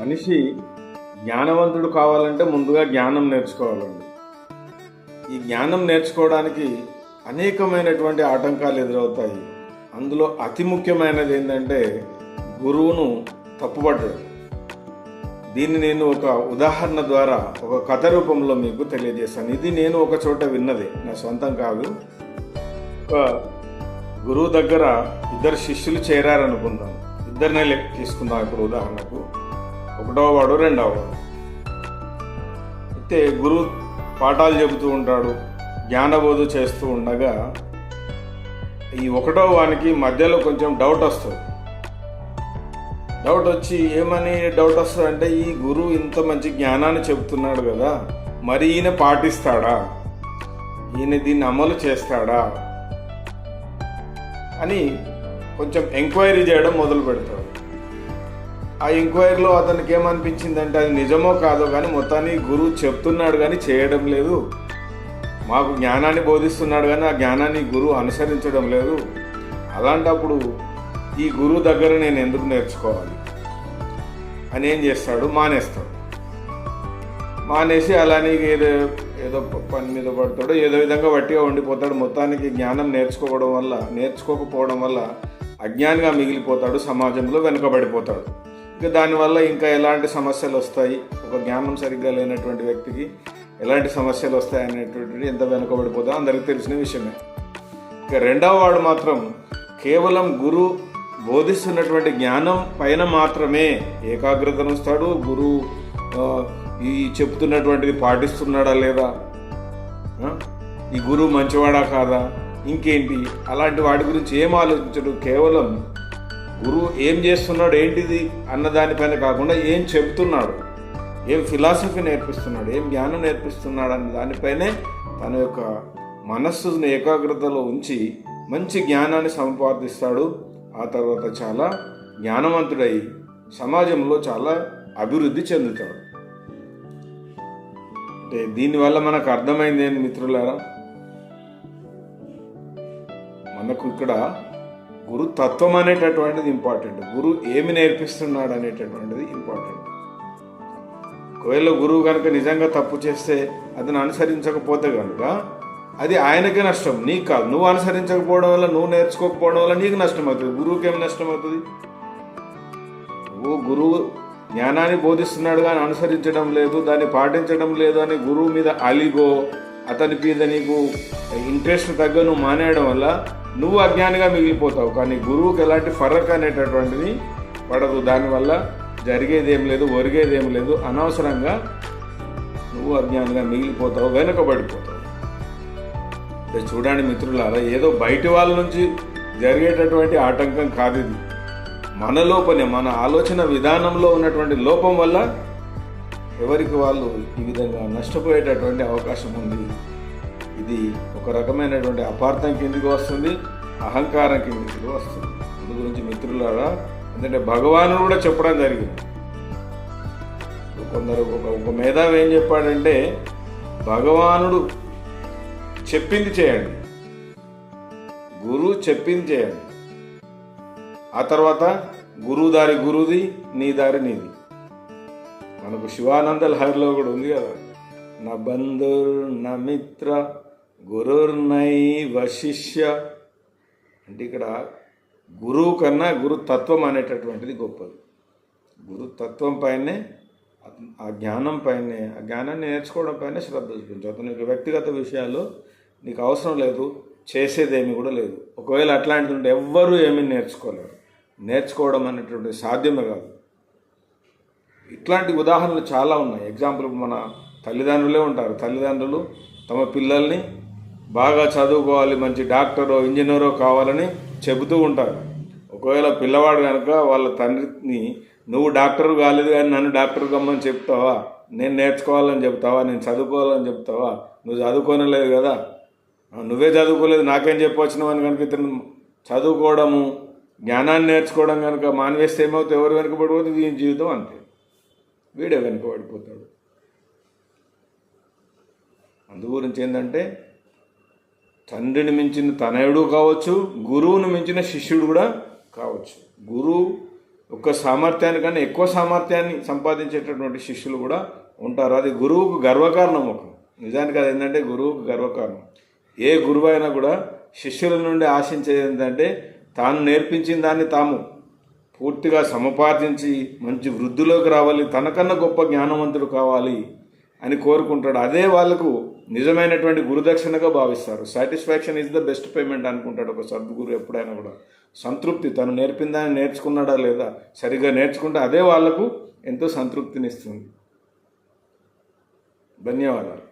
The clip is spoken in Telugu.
మనిషి జ్ఞానవంతుడు కావాలంటే ముందుగా జ్ఞానం నేర్చుకోవాలండి. ఈ జ్ఞానం నేర్చుకోవడానికి అనేకమైనటువంటి ఆటంకాలు ఎదురవుతాయి. అందులో అతి ముఖ్యమైనది ఏంటంటే గురువును తప్పుపడ్డాడు దీన్ని నేను ఒక ఉదాహరణ ద్వారా ఒక కథ రూపంలో మీకు తెలియజేస్తాను. ఇది నేను ఒక చోట విన్నది నా సొంతం కాదు. ఒక గురువు దగ్గర ఇద్దరు శిష్యులు చేరారనుకుందాం. ఇద్దరినే తీసుకుందాం ఇప్పుడు ఉదాహరణకు. ఒకటో వాడు రెండవ వాడు. అయితే గురువు పాఠాలు చెబుతూ ఉంటాడు జ్ఞానబోధ చేస్తూ ఉండగా ఈ ఒకటో వానికి మధ్యలో కొంచెం డౌట్ వస్తుంది. డౌట్ వచ్చి ఏమని డౌట్ వస్తుంది అంటే ఈ గురువు ఇంత మంచి జ్ఞానాన్ని చెబుతున్నాడు కదా మరి ఈయన పాటిస్తాడా? ఈయన దీన్ని అమలు చేస్తాడా? అని కొంచెం ఎంక్వైరీ చేయడం మొదలు పెడతాడు ఆ ఎంక్వైరీలో అతనికి ఏమనిపించిందంటే అది నిజమో కాదో కానీ మొత్తానికి గురువు చెప్తున్నాడు కానీ చేయడం లేదు. మాకు జ్ఞానాన్ని బోధిస్తున్నాడు కానీ ఆ జ్ఞానాన్ని గురువు అనుసరించడం లేదు. అలాంటప్పుడు ఈ గురువు దగ్గర నేను ఎందుకు నేర్చుకోవాలి? అని ఏం చేస్తాడు? మానేస్తాడు. మానేసి అలానే ఏదో ఏదో పని మీద పడతాడు. ఏదో విధంగా వట్టిగా ఉండిపోతాడు. మొత్తానికి జ్ఞానం నేర్చుకోవడం వల్ల నేర్చుకోకపోవడం వల్ల అజ్ఞానిగా మిగిలిపోతాడు సమాజంలో వెనుకబడిపోతాడు. ఇంకా దానివల్ల ఇంకా ఎలాంటి సమస్యలు వస్తాయి? ఒక జ్ఞానం సరిగ్గా లేనటువంటి వ్యక్తికి ఎలాంటి సమస్యలు వస్తాయి అనేటువంటిది ఎంత వెనుకబడిపోతా అందరికీ తెలిసిన విషయమే. ఇక రెండవ వాడు మాత్రం కేవలం గురు బోధిస్తున్నటువంటి జ్ఞానం పైన మాత్రమే ఏకాగ్రతను వస్తాడు గురువు ఈ చెప్తున్నటువంటిది పాటిస్తున్నాడా లేదా? ఈ గురువు మంచివాడా కాదా? ఇంకేంటి? అలాంటి వాటి గురించి ఏం ఆలోచించడు? కేవలం గురువు ఏం చేస్తున్నాడు ఏంటిది అన్న దానిపైన కాకుండా ఏం చెప్తున్నాడు ఏం ఫిలాసఫీ నేర్పిస్తున్నాడు ఏం జ్ఞానం నేర్పిస్తున్నాడు అన్న దానిపైనే తన యొక్క మనస్సును ఏకాగ్రతలో ఉంచి మంచి జ్ఞానాన్ని సంపాదిస్తాడు. ఆ తర్వాత చాలా జ్ఞానవంతుడై సమాజంలో చాలా అభివృద్ధి చెందుతాడు. అంటే దీనివల్ల మనకు అర్థమైంది ఏంటి మిత్రులారా? మనకు ఇక్కడ గురు తత్వం అనేటటువంటిది ఇంపార్టెంట్. గురు ఏమి నేర్పిస్తున్నాడు అనేటటువంటిది ఇంపార్టెంట్. ఒకవేళ గురువు కనుక నిజంగా తప్పు చేస్తే అతను అనుసరించకపోతే కనుక అది ఆయనకే నష్టం నీకు కాదు. నువ్వు అనుసరించకపోవడం వల్ల నువ్వు నేర్చుకోకపోవడం వల్ల నీకు నష్టం అవుతుంది గురువుకి ఏమి నష్టం అవుతుంది నువ్వు గురువు జ్ఞానాన్ని బోధిస్తున్నాడు కానీ అనుసరించడం లేదు దాన్ని పాటించడం లేదు అని గురువు మీద అలిగో అతని మీద నీకు ఇంట్రెస్ట్ తగ్గ నువ్వు మానేయడం వల్ల నువ్వు అజ్ఞానిగా మిగిలిపోతావు కానీ గురువుకి ఎలాంటి ఫరక్ అనేటటువంటిది పడదు. దానివల్ల జరిగేది ఏం లేదు ఒరిగేది ఏం లేదు. అనవసరంగా నువ్వు అజ్ఞానిగా మిగిలిపోతావు వెనుకబడిపోతావు. అంటే చూడండి మిత్రులారా ఏదో బయటి వాళ్ళ నుంచి జరిగేటటువంటి ఆటంకం కాదు ఇది. మన లోపలే మన ఆలోచన విధానంలో ఉన్నటువంటి లోపం వల్ల ఎవరికి వాళ్ళు ఈ విధంగా నష్టపోయేటటువంటి అవకాశం ఉంది. ఇది ఒక రకమైనటువంటి అపార్థం కిందికి వస్తుంది అహంకారం కిందికి వస్తుంది. అందు గురించి మిత్రులారా ఎందుకంటే భగవానుడు కూడా చెప్పడం జరిగింది. కొందరు ఒక ఒక మేధావి ఏం చెప్పాడంటే భగవానుడు చెప్పింది చేయండి. గురువు చెప్పింది చేయండి. ఆ తర్వాత గురువు దారి గురువుది నీ దారి నీది. మనకు శివానంద లహరిలో కూడా ఉంది కదా నా బంధుర్ నా మిత్ర గురుర్నైవ శిష్య అంటే ఇక్కడ గురువు కన్నా గురుతత్వం అనేటటువంటిది గొప్పది. గురుతత్వం పైనే ఆ జ్ఞానం పైనే ఆ జ్ఞానాన్ని నేర్చుకోవడం పైనే శ్రద్ధ చూపించు. అతని యొక్క వ్యక్తిగత విషయాలు నీకు అవసరం లేదు చేసేదేమీ కూడా లేదు. ఒకవేళ అట్లాంటిది ఉంటే ఎవ్వరూ ఏమీ నేర్చుకోలేరు. నేర్చుకోవడం అనేటువంటి సాధ్యమే కాదు. ఇట్లాంటి ఉదాహరణలు చాలా ఉన్నాయి. ఎగ్జాంపుల్ మన తల్లిదండ్రులే ఉంటారు. తల్లిదండ్రులు తమ పిల్లల్ని బాగా చదువుకోవాలి మంచి డాక్టరో ఇంజనీరో కావాలని చెబుతూ ఉంటారు. ఒకవేళ పిల్లవాడు కనుక వాళ్ళ తండ్రిని నువ్వు డాక్టర్ కాలేదు కానీ నన్ను డాక్టర్ కమ్మని చెప్తావా? నేను నేర్చుకోవాలని చెప్తావా? నేను చదువుకోవాలని చెప్తావా? నువ్వు చదువుకోనలేదు కదా? నువ్వే చదువుకోలేదు నాకేం చెప్పొచ్చినావు అని కనుక ఇతను చదువుకోవడము జ్ఞానాన్ని నేర్చుకోవడం కనుక మానేస్తే ఏమవుతుంది? ఎవరు పడిపోతే దీని జీవితం అంతే. వీడే వెనుకబడిపోతాడు. అందు గురించి ఏంటంటే తండ్రిని మించిన తనయుడు కావచ్చు గురువును మించిన శిష్యుడు కూడా కావచ్చు. గురువు ఒక్క సామర్థ్యానికన్నా ఎక్కువ సామర్థ్యాన్ని సంపాదించేటటువంటి శిష్యులు కూడా ఉంటారు. అది గురువుకు గర్వకారణం ఒక. నిజానికి అది ఏంటంటే గురువుకు గర్వకారణం. ఏ గురువు అయినా కూడా శిష్యుల నుండి ఆశించేది ఏంటంటే తాను నేర్పించిన దాన్ని తాము పూర్తిగా సముపార్జించి మంచి వృద్ధిలోకి రావాలి తనకన్నా గొప్ప జ్ఞానవంతుడు కావాలి అని కోరుకుంటాడు. అదే వాళ్ళకు నిజమైనటువంటి గురుదక్షిణగా భావిస్తారు. Satisfaction is the best payment అనుకుంటాడు ఒక సద్గురు ఎప్పుడైనా కూడా. సంతృప్తి తను నేర్పిందని నేర్చుకున్నాడా లేదా సరిగ్గా నేర్చుకుంటే అదే వాళ్ళకు ఎంతో సంతృప్తినిస్తుంది. ధన్యవాదాలు.